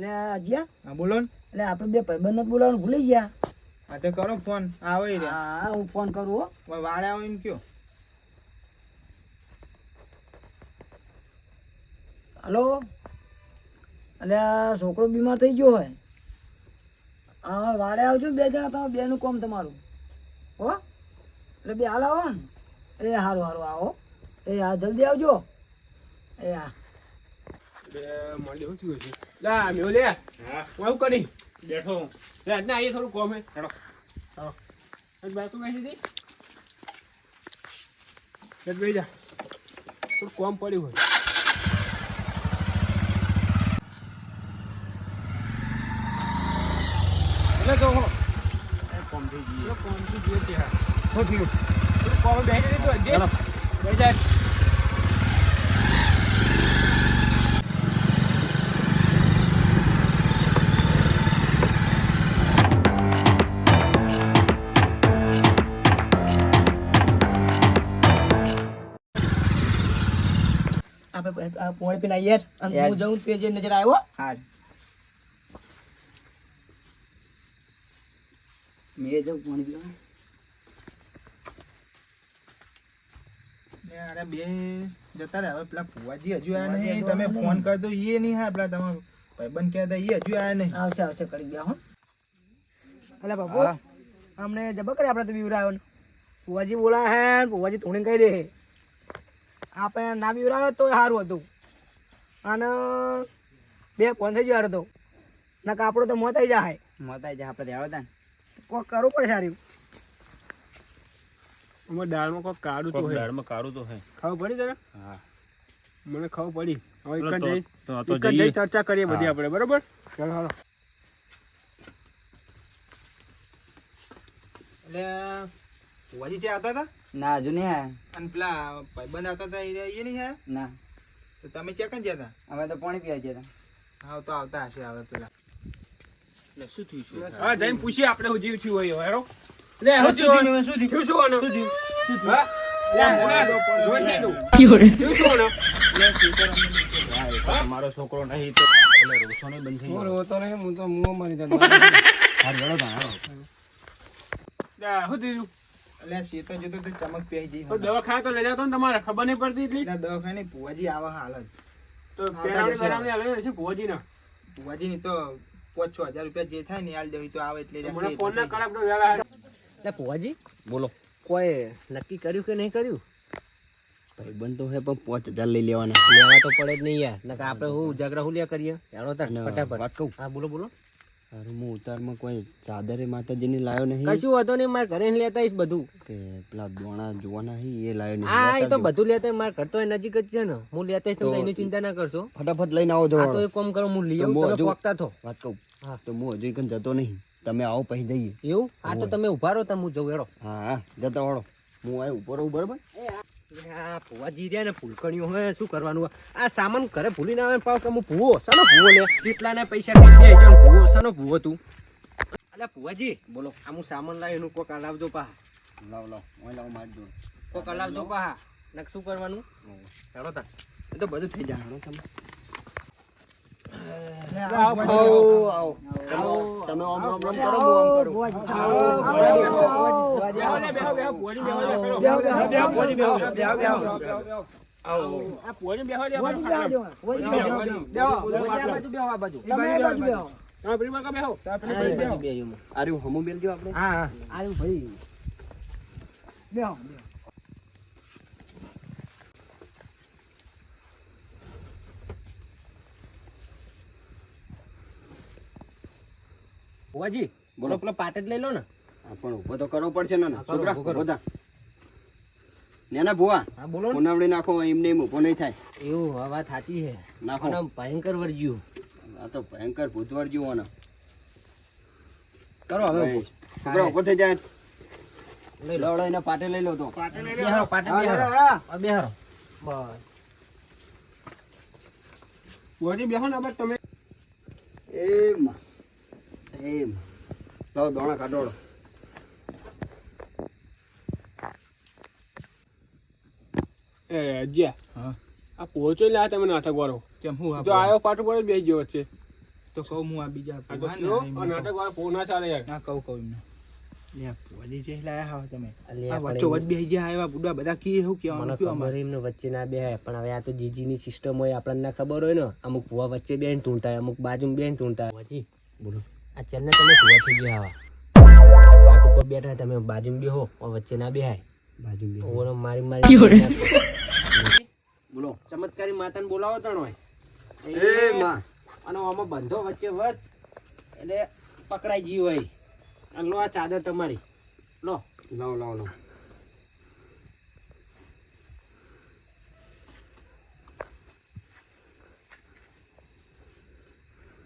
એટલે અજ્યા હા બોલો ને. એટલે આપણે બે ભાઈબંધ બોલાવવાનું ભૂલી ગયા. હા તો કરો ફોન. આવે રે. હા હું ફોન કરું હો. વાળે આવો એમ કયો? હલો? એટલે છોકરો બીમાર થઈ ગયો હોય. હા વાડે આવજો બે જણા તમે બેનું કોમ તમારું. હો? એટલે બે હાલ આવો ને. એ સારું સારું આવો. એ હા જલ્દી આવજો. એ હા. કોમ હે. પડ્યું હોય. એટલે તો હો. કોમ થઈ ગયું. કોમ થઈ ગયું ત્યાં શું થયું કોમ બેસી દીધું હજી. જાય આપણે પોણી પીને આવીએ અને હું જઉં તે જે નજર આવ્યો હા. મેં જવું પાણી પીવા. અરે બે જતા રહ્યા. હવે પેલા ફુવાજી હજુ આયા નહીં. તમે ફોન કરી દો એ નહીં હા પેલા તમારો ભાઈબંધ કહેતા એ હજુ આયા નહીં. આવશે આવશે કરી ગયા હો. અલા બાપુ અમને જબર કરે આપણે તો બીવરા આવ્યો ફુવાજી બોલા હે ફુવાજી થોડી કહી દે. આપણે ના બીવરાવે તો સારું હતું. અને બે ફોન થઈ ગયો હતો ના કાપડો તો મોત આવી જાય મતાઈ જા આપણે રહેવા તા ને. કોક કરવું પડે સારું. અમારે દાળમાં કોક કાળું તો દાળમાં કાળું તો હે ખબર પડી તને? હા. મને ખબર પડી. હવે એક જ જઈ તો તો એક જ જઈ ચર્ચા કરીએ બધી. આપણે બરોબર? ચાલો હાલો. એટલે ફુવાજી જે આવતા હતા? ના હજુ નહીં આયા. અને પેલા ભાઈબંધ આવતા હતા એ એ નહીં આયા? ના. તો તમે ચેક જ જતા અમે તો પાણી પીવા ગયા હા તો આવતા હશે હવે પેલા. એટલે શું થયું હા જઈને પૂછીએ આપણે હું જીવ થયું હોય હેરો. લે હું થયું? શું થયું? શું? હા? એનું. થયું? શું આનું? છોકરો નહીં તો રોસો નહીં ગળો તા. લે, શું થયું? એટલે શેતો જતો તો ચમક પહેરી જઈ તો દવાખાને તો લઈ જાતો ને તમારે ખબર નહીં પડતી એટલી. એટલે દવાખાને ફુવાજી આવે હાલ જ. તો આવતા પેરામણી જશે. બેરામણી આલે છે ભુવાજીના. ની તો પાંચ છ હજાર રૂપિયા જે થાય ને હાલ દેવી તો આવે એટલે મને ફોન ના ફુવાજી બોલો. કોઈ નક્કી કર્યું કે નહીં કર્યું? ભાઈબંધ તો હે પણ પાંચ હજાર લઈ લેવાના. લેવા તો પડે જ નહીં યાર. નકર આપણે હું ઉજાગરા હું લ્યા કરીએ યારો ફટાફટ. વાત કહું? હા બોલો બોલો. અરે હું ઉતારમાં કોઈ ચાદરે માતાજીની લાવ્યો નહીં? કશું હતો નહીં મારે ઘરે લેતા આવીશ બધું. કે પેલા દોણા જોવાના હી એ લાવ્યો નહીં. હા એ તો બધું લેતા મારે ઘર તો નજીક જ છે ને. હું લેતા આવીશ તમે એની ચિંતા ના કરશો. ફટાફટ લઈને આવો તો એક કામ કરો હું લઈ આવું તમે હજુ- પોકતા થો વાત કહું. હા. તો હું હજુ કન જતો નહીં. તમે આવો પછી જઈએ. એવું? હા તો તમે ઊભા રહો તમે હું જઉં એડો હા હા. જતા વાળો હું આય ઉપર રહું બરાબર? આ ભુવાજી રહ્યા ને ફૂલકણીઓ હવે શું કરવાનું? આ સામાન ઘરે ભૂલી ના આવે પાછો કે હું ભૂવો શાનો ભૂવો લે. કેટલા ના પૈસા કઈ દે ને ભૂવો શાનો ભૂવો તું. ભુવાજી બોલો આ હું સામાન લાવી એનું કોક લાવજો પા લાવ લાવ ઓય લાવ મારી જોડે. કોક લાવજો પા નક શું કરવાનું ચાલો તા એ તો બધું થઈ જાય. તમે આવો, આવો આવો તમે આમ આમ આમ કરો હું આમ કરું બેહો બેહો, બેહો, ભુવાજી બેહો લે, પેલો. બેહો, બેહો, ભુવાજી બેહો, બેહો, બેહો, બેહો, બેહો, બેહો. આ ભુવાજી બેહો લે, આપણે ખાટલા. તમે પેલી બાજુ બેહો. અરે હું હમું બેલજો આપણે ભુવાજી બોલો. પેલો પાટ જ લઈ લો ને. પણ ઊભો તો કરવો પડશે ને છોકરા ઊભો થા. નેના ભુવા હા બોલો ઉનાવડી નાખો એમને એમ ઊભો નહીં થાય. એવું વાત સાચી છે. નાખો. અને ભયંકર વર્જ્યું. આ તો ભયંકર ભૂતવર જેવો ને કરો હવે છોકરા ઊભો થઈ જાય. લઈ લો. લવડાઈને પાટે લઈ લો તો. પાટે લઈ લે. પાટે બેહારો. હા, હા, બેહારો. બસ. ભુવાજી બેહો ને તમે. એમ એમ. લાવો દોણા કાઢોડો એ અજ્યા હા. આ પહોંચો લે આ તમે નાટક વાળો. કેમ હું જો આયો પાટો પડે બેસી ગયો વચ્ચે. તો કહું હું આ બીજા તો નાટક વાળો પો ના ચાલે યાર. ના કહું કહું વચ્ચો ના બેહાય પણ હવે આ તો જીજીની સિસ્ટમ હોય આપણને ના ખબર હોય ને. અમુક ભૂવા વચ્ચે બેન હોય અમુક બાજુ બેન ભુવાજી, બોલો. આ ચેનને તમે ગયા આવા. પાટ ઉપર બેઠા તમે બાજુ બેહો હો વચ્ચે ના બેહાય. બાજુ ઓરો મારી મારી બોલો. ચમત્કારી માતાને બોલાવો તણ હોય એ માં. અને આમાં બંધો વચ્ચે વચ એટલે પકડાઈ ગયું હોય. અને લો આ ચાદર તમારી. લો. લાવો લાવ લો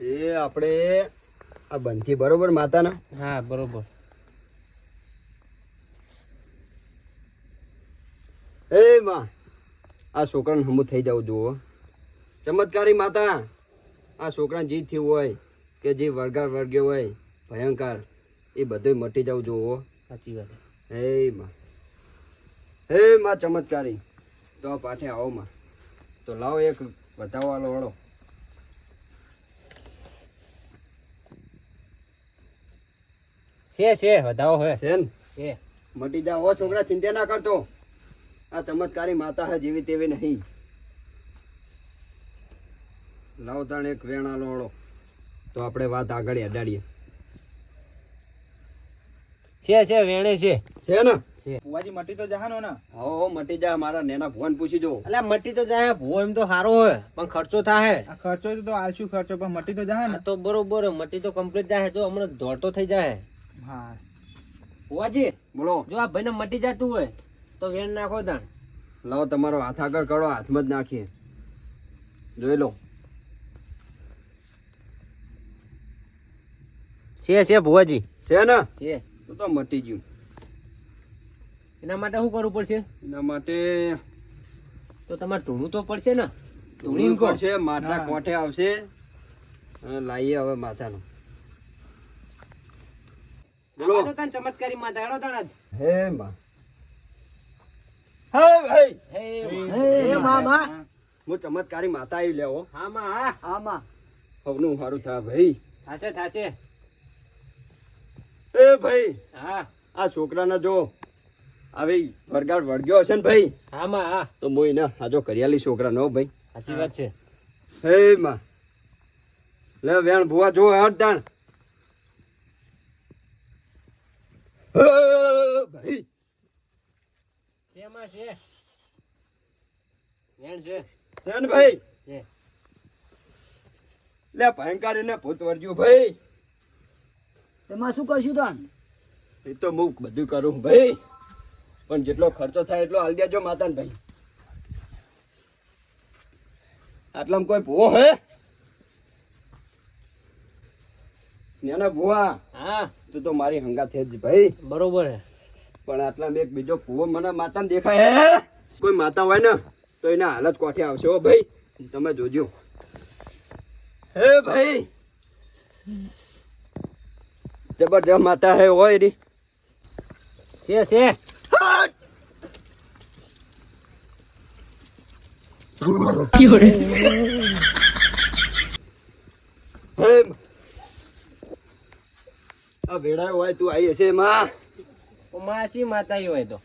એ આપણે આ બંધી બરોબર માતાના? હા બરોબર. એ માં આ છોકરાને હમું થઈ જવું જુઓ. ચમત્કારી માતા આ છોકરાને જે થયું હોય કે જે વળગાર વળગ્યો હોય ભયંકર એ બધું મટી જવું જુઓ. સાચી વાત. હે માં. હે માં ચમત્કારી. તો પાઠે આવો માં. તો લાવો એક બતાવવાનો વળો. છે છે વધાવો હોય છે ને? છે. મટી જાવ ઓ છોકરા ચિંતા ના કરતો. આ ચમત્કારી માતા હે જેવી તેવી નહીં. લાવ તાણ એક વેણા લોડો તો આપણે વાત આગળ અડાડીએ. છે છે વેણે છે. છે ને? છે. ભુવાજી મટી તો જહાનો ને હો હો મટી જાય મારા નેના ભુવન પૂછી જો. એટલે મટી તો જાય ભૂવો એમ તો સારો હોય પણ ખર્ચો થાય આ ખર્ચો તો આલશું ખર્ચો પણ મટી તો જાય ને? તો બરોબર હે, મટી તો કમ્પ્લીટ જાય જો હમણાં દોડતો થઈ જાય હા. ભુવાજી બોલો. જો આ ભાઈને મટી જતું હોય તો વેણ નાખો તાણ. લાવો તમારો હાથ આગળ કરો હાથમાં જ નાખીએ. જોઈ લો. છે છે ભુવાજી. છે ને? છે. તો તો મટી ગયું. એના માટે શું કરવું પડશે? એના માટે તો તમારે ધૂણું તો પડશે ને? ધૂણી પડશે માટલા કોઠે આવશે. લાવીએ હવે માથાનો. બોલો. તો તન ચમત્કારી માં દાડો તાણ જ. હે માં. હે ભાઈ. હે એ માં માં હું ચમત્કારી માતા આવી લેવો. હા માં હા હા માં હવનું સારું થા ભાઈ. થાશે થાશે. એ ભાઈ હા. આ છોકરાના જો આવી વરગાડ વળગ્યો હશે ને ભાઈ હા માં હા તો મોઈ ના આજો કરિયાલી છોકરા નો ભાઈ. સાચી વાત છે. હે માં. લે વેણ ભુવા જો હટ તાણ હે, ભાઈ છે? છે વેણ છે. છે ને ભાઈ. છે. લે ભયંકર એને ભૂત વર્જ્યું ભાઈ. તેમાં શું કરશું તાણ? એ તો હું બધું કરું ભાઈ. પણ જેટલો ખર્ચો થાય એટલો હાલ દેજો માતાને ભાઈ. આટલામાં કોઈ ભૂવો હે? નાના ભુવા. હા. તું તો મારી હંગા જ ભાઈ. બરોબર હે. પણ આટલા એક બીજો ભૂવો મને માતાને દેખાય હે કોઈ માતા હોય ને તો એના હાલત કોઠે આવશે હો ભાઈ. તમે જોજો. હે ભાઈ. જબરજસ્ત માતા હે હોય રી. છે છે. હે. આ વેડાયો હોય તું આવી હશે માં ઓ માસી માતા હોય તો.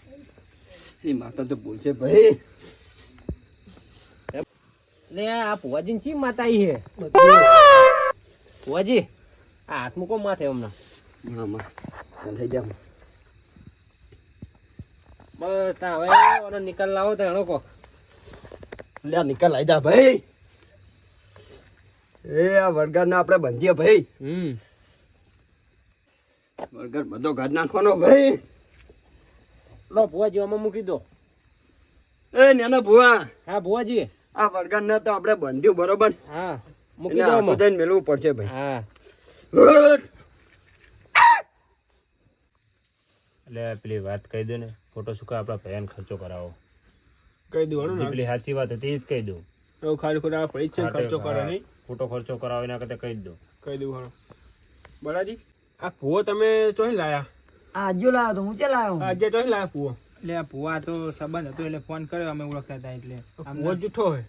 એ માતા તો બોલશે ભાઈ. લે આ ભુવાજી ચી માતા હે ભુવાજી આ હાથ મૂકો માથે હમણાં? માં ચાલ થઈ જા. બસ તા હવે ઓનો નિકાલ લાવો તો એનો કોક લે નિકાલ આવી જા ભાઈ. એ આ વરગાડ ને આપણે બંધીએ ભાઈ. હમ. વરગાડ બધો ઘર નાખવાનો ભાઈ. લો ભુવાજી આમાં મૂકી દો. એ નાના ભુવા. હા ભુવાજી આ વરગાડ ને તો આપણે બંધ્યું બરોબર? હા મૂકી દો બધાને મેળવું પડશે ભાઈ. હા. એટલે પેલી વાત કહી દો ને. ફોટો શું આપણા ભયાન ખર્ચો કરાવો. કહી દઉં પેલી સાચી વાત હતી એ જ કહી દઉં. એવું ખાલી ખોટા પૈસા ખર્ચો કરે નહીં ખોટો ખર્ચો કરાવો એના કરતા કહી દઉં. કહી દઉં બરાજી? આ ભૂવો તમે ચોહી લાયા? આ જો લાવ્યો તો હું ચે લાવ્યો આજે ચોહી લાયા ભૂવો? એટલે આ ભુવા તો સંબંધ હતો એટલે ફોન કર્યો અમે ઓળખતા હતા એટલે. ભૂવો જૂઠો હોય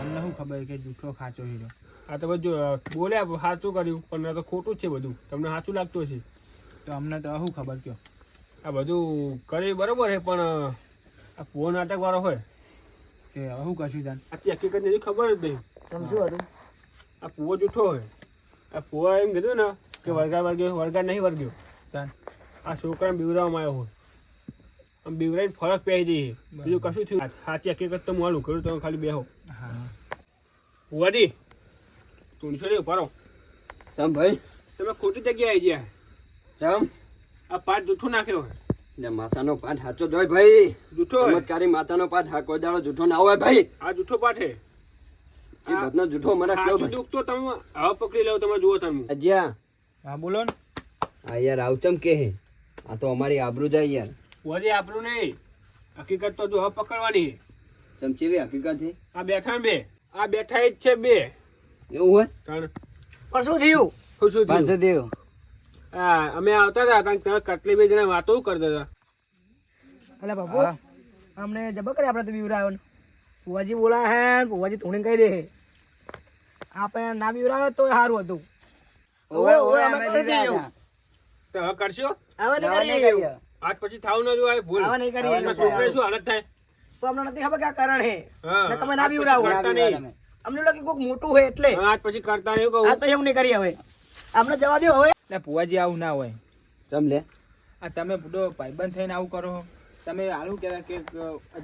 અમને શું ખબર કે જૂઠો ખાચો હીરો આ તો બધું બોલ્યા સાચું કર્યું પણ તો ખોટું જ છે બધું. તમને સાચું લાગતું હશે? તો અમને તો શું ખબર કયો? આ બધું કરી બરોબર છે પણ આ પૂરો નાટક વાળો હોય. કે હવે શું કરશું જાન આથી હકીકત નથી ખબર જ નહીં. તમે શું હતું? આ પૂવો જૂઠો હોય આ પૂવા એમ કીધું ને કે વળગા વળગ્યો વળગા નહીં વળગ્યો. આ છોકરાને બીવરાવવામાં આવ્યો હોય. આમ બીવરાઈને ફરક પહેરી દઈએ. બીજું કશું થયું સાચી હકીકત તો માલું. કર્યું તમે ખાલી બેહો. હા. ભુવાજી તુણસો નહીં ઉભારો ચમ ભાઈ? તમે ખોટી જગ્યાએ આવી ગયા. ચમ આ પાઠ જૂઠું નાખ્યો ને માતાનો પાઠ સાચો જોય ભાઈ. જૂઠો ચમત્કારી માતાનો પાઠ હા કોઈ દાડો જૂઠો ના હોય ભાઈ. આ જૂઠો પાઠ છે. એ બધનો જૂઠો મને કયો સાચું તો તમે હવે પકડી લો તમે જુઓ તમે. અજ્યા હા બોલો ને. આ યાર આવચમ કે હે? આ તો અમારી આબરૂ જાય યાર. ભુવાજી આબરૂ નહીં. હકીકત તો જો પકડવાની. છે. ચમ કેવી હકીકત છે આ બેઠા બે. આ બેઠા જ છે બે. એવું હોય? ત્રણ પણ શું થયું? શું શું થયું? હા અમે આવતા હતા કારણ કે તમે કટલી બે જણા વાતો કરતા હતા. અલે બાપુ અમને જબર કરે આપણે તો બીવરાયો ને ફુવાજી બોલા હે ફુવાજી ધૂણી કહી દે આપણે ના બીવરાયો તો સારું હતું. ઓવે ઓવે અમે કરી દઈએ તો હવે કરશો? હવે નહીં કરીએ. આજ પછી થાવ ન જો ભૂલ હવે નહીં કરીએ. હવે છોકરાની શું હાલત થાય? તો અમને નથી ખબર કે આ કારણ હે. ને તમે ના. કરતા અમને લાગે કોક મોટું હોય એટલે. આજ પછી કરતા નહીં કહું. આ તો એવું નહીં કરીએ હવે. અમને જવા દો હવે. એટલે પુવાજી આવું ના હોય. જમ લે? આ તમે બધો ભાઈબંધ થઈને આવું કરો. તમે આવું કહેતા કે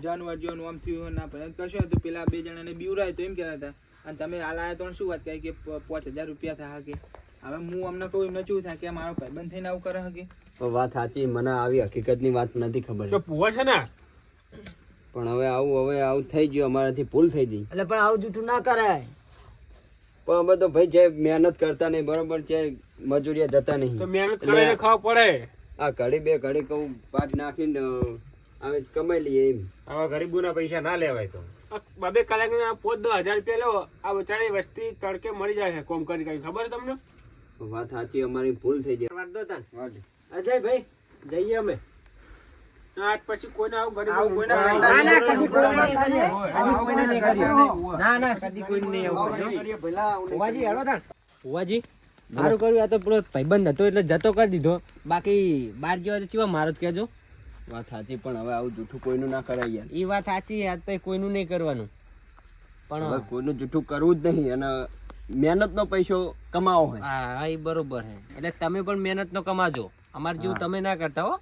જાનવર જેવું આમ થયું ના ભયંકર કરશો તો પેલા બે જણાને બીવરાય તો એમ કહેતા હતા. અને તમે હાલ આયા તો શું વાત કહે કે પાંચ હજાર રૂપિયા થયા કે? હવે હું અમને કહું એમને શું થાય કે મારો ભાઈબંધ થઈને આવું કરે હકી તો વાત સાચી મને આવી હકીકતની વાત નથી ખબર. તો ભૂવા છે ને? પણ હવે આવું હવે આવું થઈ ગયું અમારાથી ભૂલ થઈ ગઈ. એટલે પણ આવું જૂઠું ના કરાય. પણ અમે તો ભાઈ જે મહેનત કરતા નહીં બરોબર છે મજૂરિયા જતા તો નહીં મહેનત કરીને ખાવ પડે. આ ઘડી બે ઘડી કહું પાટ નાખીને આવે કમાઈ લઈએ એમ. આવા ગરીબોના પૈસા ના લેવાય તો. બબે કલાક પોત દસ હજાર રૂપિયા લો આ બચારી વસ્તી તડકે મળી જાય છે કોમ કરી કઈ ખબર તમને? વાત સાચી અમારી ભૂલ થઈ જાય. વાત દો તાન. અજય ભાઈ જઈએ અમે. પછી કોઈને આવું ગરીબ આવું કોઈને ના, ના, નહીં. કોઈને નહીં. આવું કોઈને નહીં કરીએ. ના ના કદી કોઈ નહીં આવું કરજો. ફુવાજી હેડો તાન. ફુવાજી સારું કર્યું આ તો પેલો ભાઈબંધ હતો એટલે જતો કરી દીધો. બાકી બાર જેવા તો ચેવા મારો જ કહેજો. વાત સાચી પણ હવે આવું જૂઠું કોઈનું ના કરાય યાર. એ વાત સાચી આજ તો કોઈનું નહીં કરવાનું. હવે પણ કોઈનું જૂઠું કરવું જ નહીં અને મહેનતનો પૈસો કમાવો હોય. હા હા, એ બરોબર છે. એટલે તમે પણ મહેનત નો કમાજો. અમારે જેવું તમે ના કરતા હો.